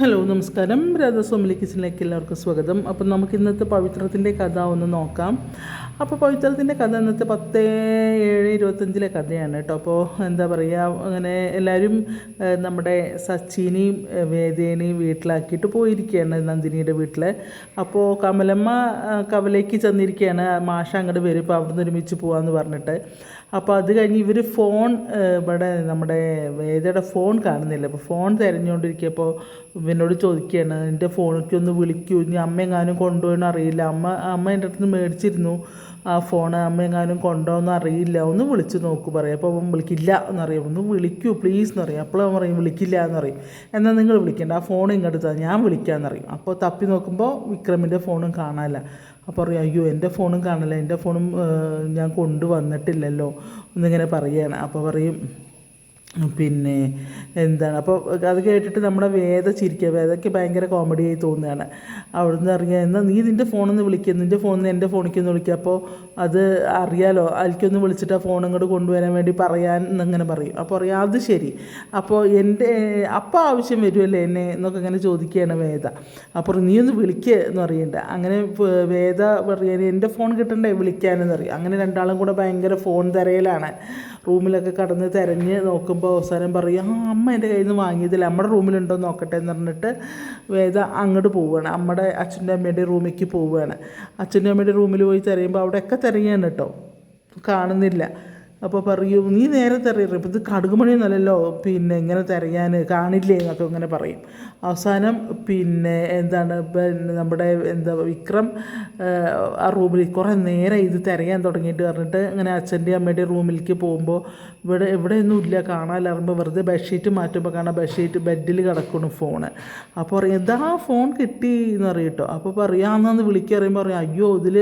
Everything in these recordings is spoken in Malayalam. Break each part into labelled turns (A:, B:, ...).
A: ഹലോ നമസ്കാരം. രാധാസ്വാമിലി കിച്ചനിലേക്ക് എല്ലാവർക്കും സ്വാഗതം. അപ്പം നമുക്ക് ഇന്നത്തെ പവിത്രത്തിന്റെ കഥ ഒന്ന് നോക്കാം. അപ്പോൾ പവിത്രത്തിന്റെ കഥ ഇന്നത്തെ പത്ത് ഏഴ് ഇരുപത്തഞ്ചിലെ കഥയാണ് കേട്ടോ. അപ്പോൾ എന്താ പറയുക അങ്ങനെ എല്ലാവരും നമ്മുടെ സച്ചിനെയും വേദേനെയും വീട്ടിലാക്കിയിട്ട് പോയിരിക്കുകയാണ് നന്ദിനിയുടെ വീട്ടിൽ അപ്പോൾ കമലമ്മ കവലേക്ക് ചെന്നിരിക്കുകയാണ്. മാഷ അങ്ങോട്ട് വരും ഇപ്പോൾ നിന്ന് ഒരുമിച്ച് പോകാമെന്ന് പറഞ്ഞിട്ട്. അപ്പോൾ അത് കഴിഞ്ഞ് ഇവർ ഫോൺ ഇവിടെ നമ്മുടെ വേദയുടെ ഫോൺ കാണുന്നില്ല. അപ്പോൾ ഫോൺ തിരഞ്ഞുകൊണ്ടിരിക്കുമ്പോൾ ഇവനോട് ചോദിക്കുകയാണ് എന്റെ ഫോണിലേക്ക് ഒന്ന് വിളിക്കൂ. ഇനി അമ്മ എങ്ങാനും കൊണ്ടുപോയെന്ന് അറിയില്ല. അമ്മ അമ്മ എന്റെ അടുത്ത് നിന്ന് മേടിച്ചിരുന്നു. ആ ഫോൺ അമ്മയെങ്ങാനും കൊണ്ടുപോകുന്ന അറിയില്ല. ഒന്ന് വിളിച്ച് നോക്ക് പറയും. അപ്പോൾ അവൻ വിളിക്കില്ല എന്നറിയാം. ഒന്ന് വിളിക്കൂ പ്ലീസ് എന്ന് പറയും അപ്പോൾ അവൻ പറയും വിളിക്കില്ല എന്ന് പറയും എന്നാൽ നിങ്ങൾ വിളിക്കേണ്ട. ആ ഫോൺ ഇങ്ങോട്ട് തന്നെ ഞാൻ വിളിക്കാമെന്നറിയും അപ്പോൾ തപ്പി നോക്കുമ്പോൾ വിക്രമിന്റെ ഫോണും കാണാനില്ല. അപ്പോൾ പറയും അയ്യോ എന്റെ ഫോണും കാണില്ല എന്റെ ഫോണും ഞാൻ കൊണ്ടുവന്നിട്ടില്ലല്ലോ. എന്നിങ്ങനെ പറയുകയാണ് അപ്പോൾ പറയും പിന്നെ എന്താണ്? അപ്പോൾ അത് കേട്ടിട്ട് നമ്മുടെ വേദ ചിരിക്കുക വേദയ്ക്ക് ഭയങ്കര കോമഡിയായി തോന്നുകയാണ്. അവിടുന്ന് അറിയാം എന്നാൽ നീ നിന്റെ ഫോണിൽ നിന്ന് വിളിക്കുക നിന്റെ ഫോണിൽ നിന്ന് എന്റെ ഫോണിലേക്ക് ഒന്ന് വിളിക്കുക അപ്പോൾ അത് അറിയാലോ അതിലേക്കൊന്ന് വിളിച്ചിട്ട് ആ ഫോൺ ഇങ്ങോട്ട് കൊണ്ടുവരാൻ വേണ്ടി പറയാൻ എന്നിങ്ങനെ പറയും. അപ്പോൾ പറയാം അത് ശരി. അപ്പോൾ എന്റെ അപ്പോൾ ആവശ്യം വരുമല്ലേ എന്നെ എന്നൊക്കെ ഇങ്ങനെ ചോദിക്കുകയാണ് വേദ. അപ്പോൾ നീ ഒന്ന് വിളിക്കുക എന്ന് പറയണ്ട. അങ്ങനെ വേദ പറയാൻ എന്റെ ഫോൺ കിട്ടണ്ടേ വിളിക്കാനെന്ന് പറയും. അങ്ങനെ രണ്ടാളും കൂടെ ഭയങ്കര ഫോൺ തിരയലാണ്. റൂമിലൊക്കെ കടന്ന് തിരഞ്ഞ് നോക്കുമ്പോൾ അവസാനം പറയും ആ അമ്മ എന്റെ കയ്യിൽ നിന്ന് വാങ്ങിയതില്ല നമ്മുടെ റൂമിലുണ്ടോ നോക്കട്ടെ എന്ന് പറഞ്ഞിട്ട് വേദ അങ്ങോട്ട് പോവുകയാണ് അമ്മയുടെ അച്ഛന്റെ അമ്മയുടെ റൂമിലേക്ക് പോവുകയാണ് അച്ഛന്റെ അമ്മയുടെ റൂമിൽ പോയി തിരയുമ്പോൾ അവിടെയൊക്കെ തിരയാണ് കേട്ടോ. കാണുന്നില്ല. അപ്പോൾ പറയും നീ നേരെ തിരയറി ഇപ്പം ഇത് കടുകുമണിയൊന്നുമല്ലല്ലോ. പിന്നെ ഇങ്ങനെ തിരയാൻ കാണില്ലേ എന്നൊക്കെ ഇങ്ങനെ പറയും. അവസാനം പിന്നെ എന്താണ് പിന്നെ നമ്മുടെ എന്താ വിക്രം ആ, റൂമിൽ കുറേ നേരം ഇത് തിരയാൻ തുടങ്ങിയിട്ട് പറഞ്ഞിട്ട് ഇങ്ങനെ അച്ഛന്റെ അമ്മയുടെ റൂമിലേക്ക് പോകുമ്പോൾ ഇവിടെ എവിടെയൊന്നും ഇല്ല. കാണാനിറങ്ങുമ്പോൾ വെറുതെ ബെഡ്ഷീറ്റ് മാറ്റുമ്പോൾ കാണാം ബെഡ്ഷീറ്റ് ബെഡിൽ കിടക്കണം ഫോണ് അപ്പോൾ പറയും എന്താ ഫോൺ കിട്ടി എന്ന് അറിയട്ടോ അപ്പോൾ പറയാമെന്നു വിളിക്കുക പറയും അയ്യോ ഇതിൽ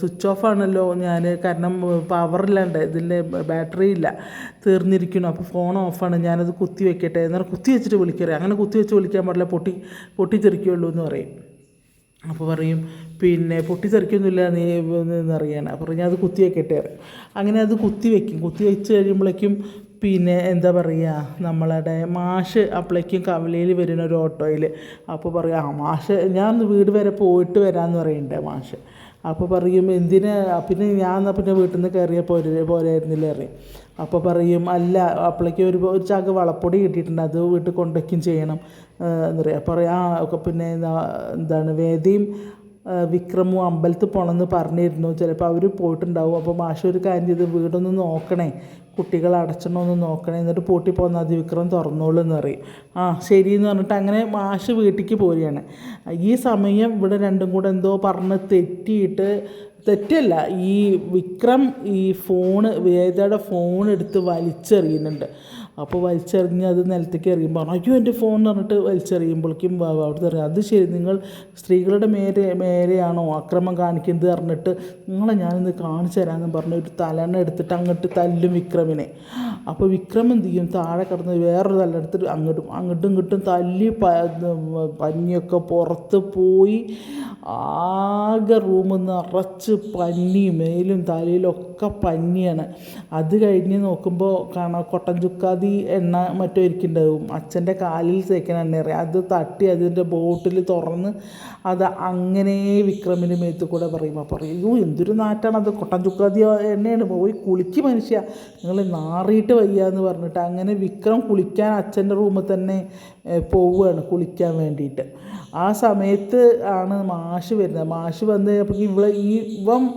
A: സ്വിച്ച് ഓഫ് ആണല്ലോ. ഞാൻ കാരണം പവറില്ലാണ്ട് ബാറ്ററി ഇല്ല. തീർന്നിരിക്കുന്നു. അപ്പോൾ ഫോൺ ഓഫാണ് ഞാനത് കുത്തി വെക്കട്ടെ. എന്നാൽ കുത്തി വെച്ചിട്ട് വിളിക്കറേ അങ്ങനെ കുത്തി വെച്ച് വിളിക്കാൻ പാടില്ല. പൊട്ടി പൊട്ടിത്തെറിക്കുള്ളൂ എന്ന് പറയും. അപ്പോൾ പറയും പിന്നെ പൊട്ടിത്തെറിക്കൊന്നുമില്ല. നീ എന്നറിയാണ് അപ്പോൾ പറഞ്ഞാൽ അത് കുത്തി വെക്കട്ടെ. അങ്ങനെ അത് കുത്തി വെക്കും. കുത്തി വെച്ച് കഴിയുമ്പോഴേക്കും പിന്നെ എന്താ പറയുക നമ്മളുടെ മാഷ് അപ്പോഴേക്കും കവലയിൽ വരുന്ന ഒരു ഓട്ടോയിൽ അപ്പോൾ പറയും ആ മാഷ് ഞാൻ വീട് വരെ പോയിട്ട് വരാമെന്ന് പറയുന്നുണ്ട് മാഷ്? അപ്പോൾ പറയും എന്തിന്? പിന്നെ ഞാൻ എന്നാൽ പിന്നെ വീട്ടിൽ നിന്ന് കയറിയ പോരെ പോരായിരുന്നില്ല? അറിയും അപ്പോൾ പറയും അല്ല അപ്പോഴേക്കും ഒരു ഒരു ചാക്ക് വളപ്പൊടി കിട്ടിയിട്ടുണ്ട് അത് വീട്ടിൽ കൊണ്ടുവയ്ക്കും ചെയ്യണം. എന്ന് പറയും. അപ്പോൾ പറയാം ആ ഒക്കെ പിന്നെ എന്താണ് വേദിയും വിക്രമും അമ്പലത്തിൽ പോകണമെന്ന് പറഞ്ഞിരുന്നു. ചിലപ്പോൾ അവർ പോയിട്ടുണ്ടാവും. അപ്പോൾ മാഷ് ഒരു കാര്യം ചെയ്ത് വീടൊന്ന് നോക്കണേ. കുട്ടികൾ അടച്ചണമെന്ന് നോക്കണേ. എന്നിട്ട് പൂട്ടി പോകുന്ന അതി വിക്രം തുറന്നോളൂ എന്ന് പറയും. ആ ശരി എന്ന് പറഞ്ഞിട്ട് അങ്ങനെ മാഷ് വീട്ടിലേക്ക് പോരുകയാണ് ഈ സമയം ഇവിടെ രണ്ടും കൂടെ എന്തോ പറഞ്ഞ് തെറ്റിയിട്ട് തെറ്റല്ല. ഈ വിക്രം ഈ ഫോണ് വേദയുടെ ഫോൺ എടുത്ത് വലിച്ചെറിയുന്നുണ്ട്. അപ്പോൾ വലിച്ചെറിഞ്ഞ് അത് നിലത്തേക്ക് എറിയുമ്പോൾ അയ്യോ എന്റെ ഫോൺ പറഞ്ഞിട്ട് വലിച്ചെറിയുമ്പോഴേക്കും അവിടുത്തെ അറിയാം അത് ശരി നിങ്ങൾ സ്ത്രീകളുടെ മേരെ മേരെയാണോ അക്രമം കാണിക്കുന്നത്? പറഞ്ഞിട്ട് നിങ്ങളെ ഞാനിന്ന് കാണിച്ചു തരാമെന്ന് പറഞ്ഞ് ഒരു തലണ എടുത്തിട്ട് അങ്ങോട്ട് തല്ലും വിക്രമിനെ. അപ്പോൾ വിക്രം എന്ത് ചെയ്യും? താഴെ കിടന്ന് വേറൊരു തല്ലെടുത്തിട്ട് അങ്ങോട്ടും അങ്ങോട്ടും ഇങ്ങോട്ടും തല്ലി പഞ്ഞിയൊക്കെ പുറത്ത് പോയി ആകെ റൂമിൽ നിറച്ച് പഞ്ഞി മേലും തലയിലൊക്കെ പഞ്ഞിയാണ്. അത് കഴിഞ്ഞ് നോക്കുമ്പോൾ കാണാം കൊട്ടൻ ചുക്കാതി എണ്ണ മറ്റോ ഇരിക്കുന്നുണ്ടാവും അച്ഛന്റെ കാലിൽ തേക്കുന്ന എണ്ണ ഇറങ്ങി അത് തട്ടി അതിന്റെ ബോട്ടിൽ തുറന്ന് അത് അങ്ങനെ വിക്രമിന്റെ മേത്ത് കൂടെ പറയുമ്പോൾ പറയും അയ്യോ എന്തൊരു നാറ്റാണ് അത്. കൊട്ടൻ ചുക്കാതി എണ്ണയാണ്. പോയി കുളിക്ക് മനുഷ്യ. നിങ്ങൾ നാറിയിട്ട് വയ്യ എന്ന് പറഞ്ഞിട്ട് അങ്ങനെ വിക്രം കുളിക്കാൻ അച്ഛന്റെ റൂമിൽ തന്നെ പോവുകയാണ് കുളിക്കാൻ വേണ്ടിയിട്ട്. ആ സമയത്ത് ആണ് മാഷ് വരുന്നത്. മാഷ് വന്ന് കഴിഞ്ഞപ്പോൾ ഇവളെ ഈ ഇവൻ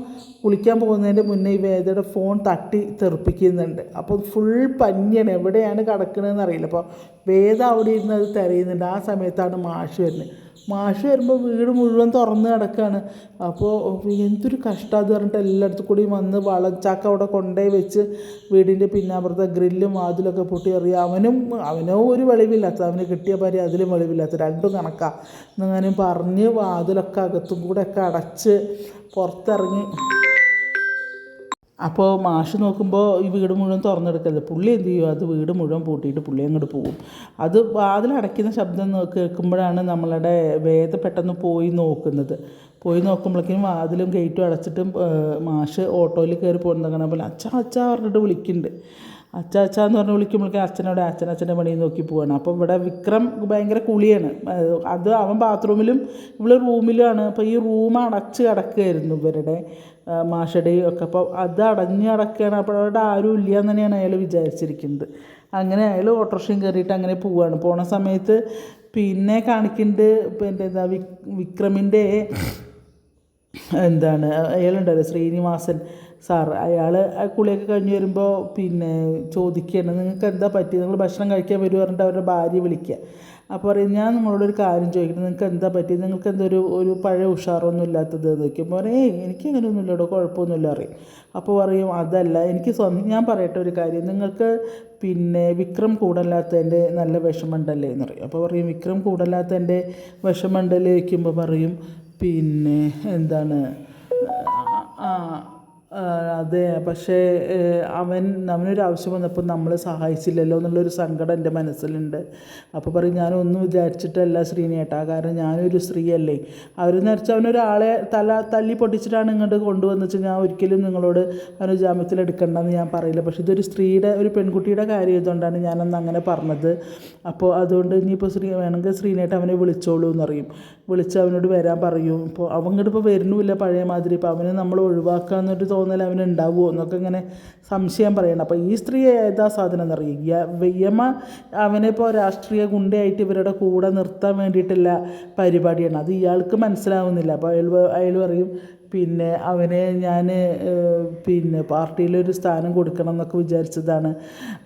A: കുളിക്കാൻ പോകുന്നതിന്റെ മുന്നേ ഈ വേദയുടെ ഫോൺ തട്ടി തെറിപ്പിക്കുന്നുണ്ട്. അപ്പോൾ ഫുൾ പഞ്ഞിയാണ് എവിടെയാണ് കിടക്കണതെന്ന് അറിയില്ല. അപ്പോൾ വേദ അവിടെ ഇരുന്ന് അത് തിരയുന്നുണ്ട്. ആ സമയത്താണ് മാഷ് വരുന്നത്. മാഷ് വരുമ്പോൾ വീട് മുഴുവൻ തുറന്ന് കിടക്കുകയാണ് അപ്പോൾ എന്തൊരു കഷ്ടം അത് പറഞ്ഞിട്ട് എല്ലായിടത്തും കൂടി വന്ന് വളച്ചാക്ക അവിടെ കൊണ്ടുപോയി വെച്ച് വീടിന്റെ പിന്നാമ്പുറത്തെ ഗ്രില്ലും വാതിലൊക്കെ പൊട്ടി എറിയുക അവനും അവനോ ഒരു വെളിവില്ലാത്ത അവന് കിട്ടിയ പരി അതിലും വെളിവില്ലാത്ത രണ്ടും കണക്കാണ് എന്നങ്ങനെ പറഞ്ഞ് വാതിലൊക്കെ അകത്തും കൂടെ ഒക്കെ അടച്ച് പുറത്തിറങ്ങി അപ്പോൾ മാഷ് നോക്കുമ്പോൾ ഈ വീട് മുഴുവൻ തുറന്നെടുക്കരുത്. പുള്ളി എന്ത് ചെയ്യും? അത് വീട് മുഴുവൻ പൂട്ടിയിട്ട് പുള്ളി അങ്ങോട്ട് പോകും. അത് വാതിലടയ്ക്കുന്ന ശബ്ദം കേൾക്കുമ്പോഴാണ് നമ്മളുടെ വേദ പെട്ടെന്ന് പോയി നോക്കുന്നത്. പോയി നോക്കുമ്പോഴേക്കും വാതിലും ഗേറ്റും അടച്ചിട്ടും മാഷ് ഓട്ടോയിൽ കയറി പോകുന്നത് കാണാൻ പോലെ അച്ഛാ അച്ഛാ പറഞ്ഞിട്ട് വിളിക്കുന്നുണ്ട്. അച്ഛ എന്ന് പറഞ്ഞ് വിളിക്കുമ്പോഴേക്കും അച്ഛനോട് അച്ഛൻ അച്ഛന്റെ പണി നോക്കി പോവാണ്. അപ്പോൾ ഇവിടെ വിക്രം ഭയങ്കര കുളിയാണ്. അത് അവൻ ബാത്റൂമിലും ഇവിടെ റൂമിലുമാണ്. അപ്പോൾ ഈ റൂം അടച്ച് കിടക്കുകയായിരുന്നു ഇവരുടെ ആ, ഒക്കെ. അപ്പോൾ അത് അടഞ്ഞ് കിടക്കുകയാണ്. അപ്പോൾ അവിടെ ആരും ഇല്ല എന്ന് തന്നെയാണ് അയാൾ വിചാരിച്ചിരിക്കുന്നത്. അങ്ങനെ അയാൾ ഓട്ടോറിക്ഷയും കയറിയിട്ട് അങ്ങനെ പോവുകയാണ് പോണ സമയത്ത് പിന്നെ കാണിക്കുന്നുണ്ട് പിന്നെ എന്താ വിക് വിക്രമിന്റെ എന്താണ് അയാളുണ്ടല്ലോ ശ്രീനിവാസൻ. സാർ അയാൾ കുളിയൊക്കെ കഴിഞ്ഞ് വരുമ്പോൾ പിന്നെ ചോദിക്കുകയാണ് നിങ്ങൾക്ക് എന്താ പറ്റി നിങ്ങൾ ഭക്ഷണം കഴിക്കാൻ വരുമോ പറഞ്ഞിട്ട് അവരുടെ ഭാര്യ വിളിക്കുക. അപ്പോൾ പറയും ഞാൻ നിങ്ങളോടൊരു കാര്യം ചോദിക്കണം നിങ്ങൾക്ക് എന്താ പറ്റി നിങ്ങൾക്ക് എന്തൊരു ഒരു പഴയ ഉഷാറൊന്നും ഇല്ലാത്തത്? നോക്കിയപ്പോൾ പറയും ഏയ് എനിക്ക് അങ്ങനെയൊന്നും ഇല്ലടോ കുഴപ്പമൊന്നുമില്ല അറിയും അപ്പോൾ പറയും അതല്ല എനിക്ക് സ്വന്തം ഞാൻ പറയട്ടെ ഒരു കാര്യം നിങ്ങൾക്ക് പിന്നെ വിക്രം കൂടല്ലാത്തതിന്റെ നല്ല വിഷമമുണ്ടല്ലേ? എന്ന് പറയും. അപ്പോൾ പറയും വിക്രം കൂടല്ലാത്തതിന്റെ വിഷമമുണ്ടല്ലേ? ചോദിക്കുമ്പോൾ പറയും പിന്നെ എന്താണ് ആ, അതെ പക്ഷേ അവൻ അവനൊരു ആവശ്യം വന്നപ്പോൾ നമ്മൾ സഹായിച്ചില്ലല്ലോ എന്നുള്ളൊരു സങ്കടം എന്റെ മനസ്സിലുണ്ട്. അപ്പോൾ പറയും ഞാനൊന്നും വിചാരിച്ചിട്ടല്ല ശ്രീനേട്ടാ കാരണം ഞാനൊരു സ്ത്രീയല്ലേ. അവരെന്ന് വെച്ചാൽ അവനൊരാളെ തല തല്ലി പൊട്ടിച്ചിട്ടാണ് ഇങ്ങോട്ട് കൊണ്ടുവന്നിട്ട് ഞാൻ ഒരിക്കലും നിങ്ങളോട് അവന് ജാമ്യത്തിൽ എടുക്കണ്ടെന്ന് ഞാൻ പറയില്ല. പക്ഷേ ഇതൊരു സ്ത്രീയുടെ ഒരു പെൺകുട്ടിയുടെ കാര്യം ആയതുകൊണ്ടാണ് ഞാനന്ന് അങ്ങനെ പറഞ്ഞത്. അപ്പോൾ അതുകൊണ്ട് ഇനിയിപ്പോൾ ശ്രീ വേണമെങ്കിൽ ശ്രീനേട്ട അവനെ വിളിച്ചോളൂ എന്നറിയും വിളിച്ച് അവനോട് വരാൻ പറയും. ഇപ്പോൾ അവൻ ഇങ്ങോട്ട് ഇപ്പോൾ വരുന്നുമില്ല പഴയ മാതിരി. ഇപ്പോൾ അവനെ നമ്മൾ ഒഴിവാക്കുക എന്നൊരു തോന്നൽ അവന് ഉണ്ടാവുമോ എന്നൊക്കെ ഇങ്ങനെ സംശയം പറയണം. അപ്പോൾ ഈ സ്ത്രീ ഏതാ സാധനം എന്നറിയുക യമ അവനെ ഇപ്പോൾ രാഷ്ട്രീയ ഗുണ്ടയായിട്ട് ഇവരുടെ കൂടെ നിർത്താൻ വേണ്ടിയിട്ടുള്ള പരിപാടിയാണ്. അത് ഇയാൾക്ക് മനസ്സിലാവുന്നില്ല. അപ്പോൾ അയാൾ അയാൾ പറയും പിന്നെ അവനെ ഞാൻ പിന്നെ പാർട്ടിയിലൊരു സ്ഥാനം കൊടുക്കണം എന്നൊക്കെ വിചാരിച്ചതാണ്.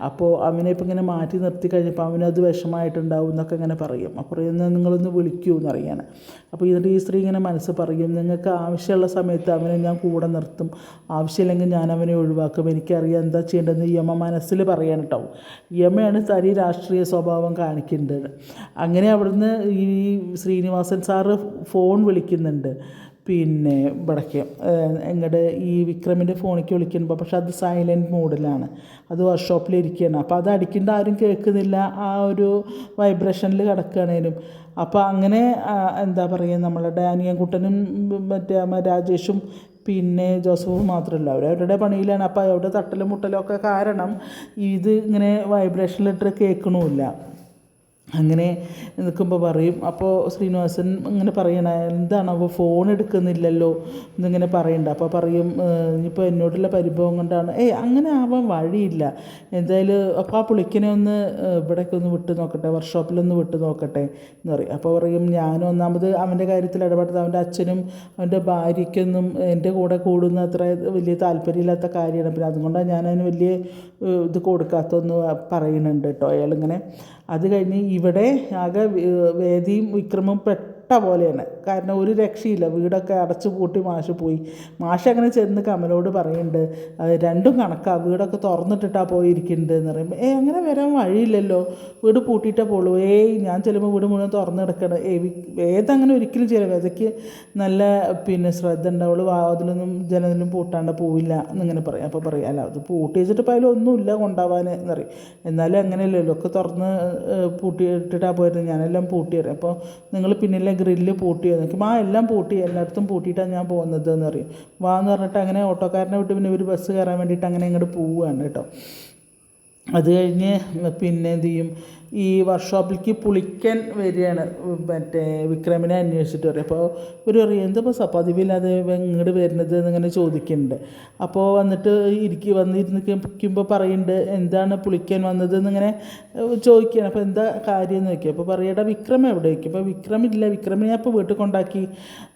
A: അപ്പോൾ അവനെ ഇപ്പം ഇങ്ങനെ മാറ്റി നിർത്തി കഴിഞ്ഞപ്പോൾ അവനത് വിഷമമായിട്ടുണ്ടാവും എന്നൊക്കെ ഇങ്ങനെ പറയും. അപ്പോൾ പറയും "എന്നാ നിങ്ങളൊന്ന് വിളിക്കൂ എന്നറിയാണ്. അപ്പോൾ ഇതിന്റെ ഈ സ്ത്രീ ഇങ്ങനെ മനസ്സ് പറയും നിങ്ങൾക്ക് ആവശ്യമുള്ള സമയത്ത് അവനെ ഞാൻ കൂടെ നിർത്തും. ആവശ്യമില്ലെങ്കിൽ ഞാൻ അവനെ ഒഴിവാക്കും. എനിക്കറിയാം എന്താ ചെയ്യേണ്ടതെന്ന് യമ മനസ്സിൽ പറയാൻ കേട്ടോ യമയാണ് തനി രാഷ്ട്രീയ സ്വഭാവം കാണിക്കേണ്ടത്. അങ്ങനെ അവിടുന്ന് ഈ ശ്രീനിവാസൻ സാറ് ഫോൺ വിളിക്കുന്നുണ്ട്. പിന്നെ ഇവിടേക്ക് എങ്ങടെ ഈ വിക്രമിന്റെ ഫോണിലേക്ക് വിളിക്കുമ്പോൾ പക്ഷെ അത് സൈലന്റ് മോഡിലാണ് അത് വർക്ക്ഷോപ്പിൽ ഇരിക്കുകയാണ് അപ്പോൾ അത് അടിക്കേണ്ട ആരും കേൾക്കുന്നില്ല. ആ ഒരു വൈബ്രേഷനിൽ കിടക്കുകയാണേലും അപ്പോൾ അങ്ങനെ എന്താ പറയുക നമ്മളുടെ അനിയൻകുട്ടനും മറ്റേ രാജേഷും പിന്നെ ജോസഫും മാത്രമല്ല അവർ അവരുടെ പണിയിലാണ്. അപ്പോൾ അവരുടെ തട്ടലും മുട്ടലും ഒക്കെ കാരണം ഇത് ഇങ്ങനെ വൈബ്രേഷനിലിട്ട് കേൾക്കണമില്ല അങ്ങനെ നിൽക്കുമ്പോൾ പറയും അപ്പോൾ ശ്രീനിവാസൻ ഇങ്ങനെ പറയണ എന്താണ് അപ്പോൾ ഫോൺ എടുക്കുന്നില്ലല്ലോ? എന്നിങ്ങനെ പറയണ്ട. അപ്പോൾ പറയും "ഏഹ്, ഇനിയിപ്പോൾ എന്നോടുള്ള പരിഭവം കൊണ്ടാണ്. ഏയ് അങ്ങനെ ആവാൻ വഴിയില്ല. എന്തായാലും അപ്പോൾ ആ പുളിക്കനെ ഒന്ന് ഇവിടേക്ക് ഒന്ന് വിട്ട് നോക്കട്ടെ വർക്ക്ഷോപ്പിലൊന്ന് വിട്ട് നോക്കട്ടെ എന്ന് പറയും. അപ്പോൾ പറയും ഞാൻ ഒന്നാമത് അവന്റെ കാര്യത്തിൽ ഇടപെട്ടത് അവന്റെ അച്ഛനും അവന്റെ ഭാര്യയ്ക്കൊന്നും എന്റെ കൂടെ കൂടുന്ന അത്ര വലിയ താല്പര്യമില്ലാത്ത കാര്യമാണ്. പിന്നെ അതുകൊണ്ടാണ് ഞാൻ അതിന് വലിയ ഇത് കൊടുക്കാത്തൊന്നും പറയുന്നുണ്ട് കേട്ടോ അയാളിങ്ങനെ. അത് കഴിഞ്ഞ് ഇവിടെ ആകെ വേദിയും വിക്രമും പെട്ട പോലെയാണ്. കാരണം ഒരു രക്ഷയില്ല. വീടൊക്കെ അടച്ചു പൂട്ടി മാഷ് പോയി. മാഷ് അങ്ങനെ ചെന്ന് കമലോട് പറയുന്നുണ്ട് രണ്ടും കണക്കാണ് വീടൊക്കെ തുറന്നിട്ടിട്ടാ പോയിരിക്കുന്നുണ്ട് എന്ന് പറയുമ്പോൾ ഏ അങ്ങനെ വരാൻ വഴിയില്ലല്ലോ. വീട് പൂട്ടിയിട്ടേ പോളൂ ഏയ് ഞാൻ ചെല്ലുമ്പോൾ വീട് മുഴുവൻ തുറന്നെടുക്കണം. ഏതങ്ങനെ ഒരിക്കലും ചെയ്യില്ല വിതയ്ക്ക് നല്ല പിന്നെ ശ്രദ്ധ ഉണ്ടാവുള്ളൂ വാതിലൊന്നും ജനലിലും പൂട്ടാണ്ട് പോവില്ല എന്നിങ്ങനെ പറയും. അപ്പോൾ പറയാം അല്ല അത് പൂട്ടി വെച്ചിട്ട് ഇപ്പോൾ അതിലൊന്നുമില്ല കൊണ്ടാവാൻ എന്നറിയാം എന്നാലും അങ്ങനെയല്ലല്ലോ ഒക്കെ തുറന്ന് പൂട്ടി ഇട്ടിട്ടാണ് പോയത് ഞാനെല്ലാം പൂട്ടി തരാം അപ്പോൾ നിങ്ങൾ പിന്നിലെ ഗ്രില്ല് പൂട്ടിയോ നോക്കും ആ എല്ലാം പൂട്ടി എല്ലായിടത്തും പൂട്ടിയിട്ടാണ് ഞാൻ പോകുന്നത് എന്ന് പറയും. വാ എന്ന് പറഞ്ഞിട്ട് അങ്ങനെ ഓട്ടോക്കാരനെ വിട്ട് പിന്നെ ഒരു ബസ് കയറാൻ വേണ്ടിയിട്ട് അങ്ങനെ ഇങ്ങോട്ട് പോവുകയാണ് കേട്ടോ. അത് കഴിഞ്ഞ് പിന്നെ എന്ത് ചെയ്യും? ഈ വർക്ക്ഷോപ്പിലേക്ക് പുളിക്കൻ വരികയാണ്. മറ്റേ വിക്രമിനെ അന്വേഷിച്ചിട്ട് പറയും. അപ്പോൾ ഇവർ പറയും എന്തപ്പോൾ പതിവില്ലാതെ ഇങ്ങോട്ട് വരുന്നത്? എന്നിങ്ങനെ ചോദിക്കുന്നുണ്ട്. അപ്പോൾ വന്നിട്ട് ഇരിക്കും വന്നിരുന്നിരിക്കുമ്പോൾ പറയുന്നുണ്ട് എന്താണ് പുളിക്കൻ വന്നത്? എന്നിങ്ങനെ ചോദിക്കുകയാണ്. അപ്പോൾ എന്താ കാര്യം എന്ന് ചോദിക്കുക അപ്പോൾ പറയടാ വിക്രം എവിടെ? വയ്ക്കും അപ്പോൾ വിക്രം ഇല്ല വിക്രമിനെ ഞാൻ ഇപ്പോൾ വീട്ടിൽ കൊണ്ടാക്കി.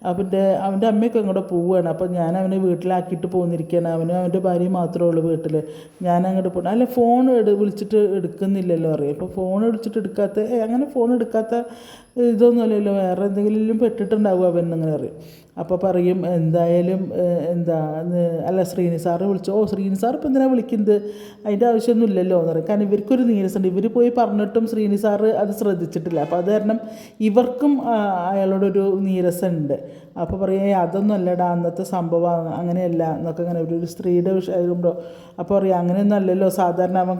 A: അവന്റെ അവന്റെ അമ്മയൊക്കെ അങ്ങോട്ട് പോവുകയാണ്. അപ്പോൾ ഞാൻ അവനെ വീട്ടിലാക്കിയിട്ട് പോന്നിരിക്കുകയാണ്. അവനും അവന്റെ ഭാര്യയും മാത്രമേ ഉള്ളൂ വീട്ടിൽ ഞാൻ അങ്ങോട്ട് പോകണം അല്ല ഫോൺ വിളിച്ചിട്ട് എടുക്കുന്നില്ലല്ലോ അറിയാം അപ്പോൾ ഫോൺ വിളിച്ചിട്ട് എടുക്കാത്ത അങ്ങനെ ഫോൺ എടുക്കാത്ത ഇതൊന്നുമല്ലല്ലോ. വേറെ എന്തെങ്കിലും പെട്ടിട്ടുണ്ടാവുക അവൻ അങ്ങനെ അറിയും അപ്പോൾ പറയും എന്തായാലും എന്താ അല്ല ശ്രീനി സാറ് വിളിച്ചു. ഓ ശ്രീനി സാർ ഇപ്പം എന്തിനാണ് വിളിക്കുന്നത്? അതിന്റെ ആവശ്യമൊന്നും ഇല്ലല്ലോ എന്ന് പറയും. കാരണം ഇവർക്കൊരു നീരസുണ്ട് ഇവർ പോയി പറഞ്ഞിട്ടും ശ്രീനി സാറ് അത് ശ്രദ്ധിച്ചിട്ടില്ല. അപ്പോൾ അത് കാരണം ഇവർക്കും അയാളോടൊരു നീരസമുണ്ട്. അപ്പോൾ പറയും "ഏയ് അതൊന്നും അല്ലടാ. അന്നത്തെ സംഭവം അങ്ങനെയല്ല. എന്നൊക്കെ അങ്ങനെ ഒരു സ്ത്രീയുടെ വിഷയമുണ്ടോ അപ്പോൾ പറയും അങ്ങനെയൊന്നും അല്ലല്ലോ. സാധാരണ അവൻ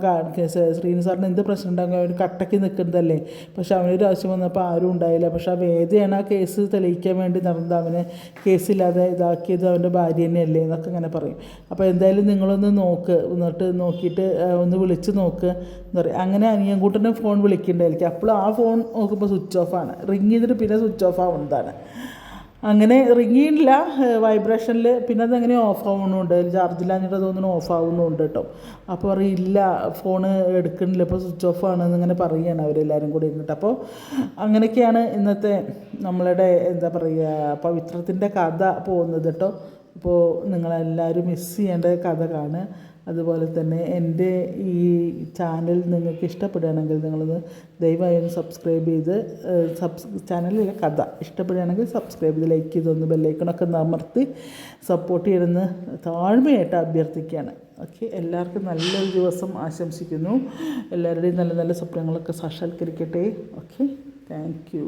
A: ശ്രീനി സാറിന് എന്ത് പ്രശ്നം ഉണ്ടാകും? അവൻ കട്ടയ്ക്ക് നിൽക്കുന്നതല്ലേ? പക്ഷെ അവനൊരു ആവശ്യം വന്നപ്പോൾ ആരും ഉണ്ടായില്ല. പക്ഷെ ആ വേദയാണ് ആ കേസ് തെളിയിക്കാൻ വേണ്ടി നടന്നത്. അവനെ കേസില്ലാതെ ഇതാക്കിയത് അവന്റെ ഭാര്യ തന്നെയല്ലേ എന്നൊക്കെ ഇങ്ങനെ പറയും. അപ്പോൾ എന്തായാലും നിങ്ങളൊന്ന് നോക്ക്. എന്നിട്ട് നോക്കിയിട്ട് ഒന്ന് വിളിച്ച് നോക്ക്. എന്ന് പറയും. അങ്ങനെ അനിയൻകൂട്ടനെ ഫോൺ വിളിക്കേണ്ടതായിരിക്കും അപ്പോൾ ആ ഫോൺ നോക്കുമ്പോൾ സ്വിച്ച് ഓഫാണ് റിങ് ചെയ്തിട്ട് പിന്നെ സ്വിച്ച് ഓഫ് ആവുന്നതാണ്. അങ്ങനെ റിങ്ങിയില്ല വൈബ്രേഷനിൽ പിന്നെ അതങ്ങനെ ഓഫ് ആവുന്നുണ്ട് ചാർജില്ലാഞ്ഞിട്ട് തോന്നുന്നു ഓഫ് ആവുന്നുണ്ട് കേട്ടോ അപ്പോൾ അറിയില്ല ഫോൺ എടുക്കണില്ല. ഇപ്പോൾ സ്വിച്ച് ഓഫ് ആണ് ഇങ്ങനെ പറയുകയാണ് അവരെല്ലാവരും കൂടി ഇരുന്നിട്ട് അപ്പോൾ അങ്ങനെയൊക്കെയാണ് ഇന്നത്തെ നമ്മളുടെ എന്താ പറയുക പവിത്രത്തിന്റെ കഥ പോകുന്നത് കേട്ടോ ഇപ്പോൾ നിങ്ങളെല്ലാവരും മിസ് ചെയ്യേണ്ട കഥ കാണുക. അതുപോലെ തന്നെ എന്റെ ഈ ചാനൽ നിങ്ങൾക്ക് ഇഷ്ടപ്പെടുകയാണെങ്കിൽ നിങ്ങളൊന്ന് ദയവായി ഒന്ന് സബ്സ്ക്രൈബ് ചെയ്ത് സബ്സ് ചാനലിലെ കഥ ഇഷ്ടപ്പെടുകയാണെങ്കിൽ സബ്സ്ക്രൈബ് ചെയ്ത് ലൈക്ക് ചെയ്ത് ഒന്ന് ബെല്ലൈക്കണൊക്കെ അമർത്തി സപ്പോർട്ട് ചെയ്യണമെന്ന് താഴ്മയായിട്ട് അഭ്യർത്ഥിക്കുകയാണ്. ഓക്കെ എല്ലാവർക്കും നല്ലൊരു ദിവസം ആശംസിക്കുന്നു. എല്ലാവരുടെയും നല്ല നല്ല സ്വപ്നങ്ങളൊക്കെ സാക്ഷാത്കരിക്കട്ടെ. Okay thank you.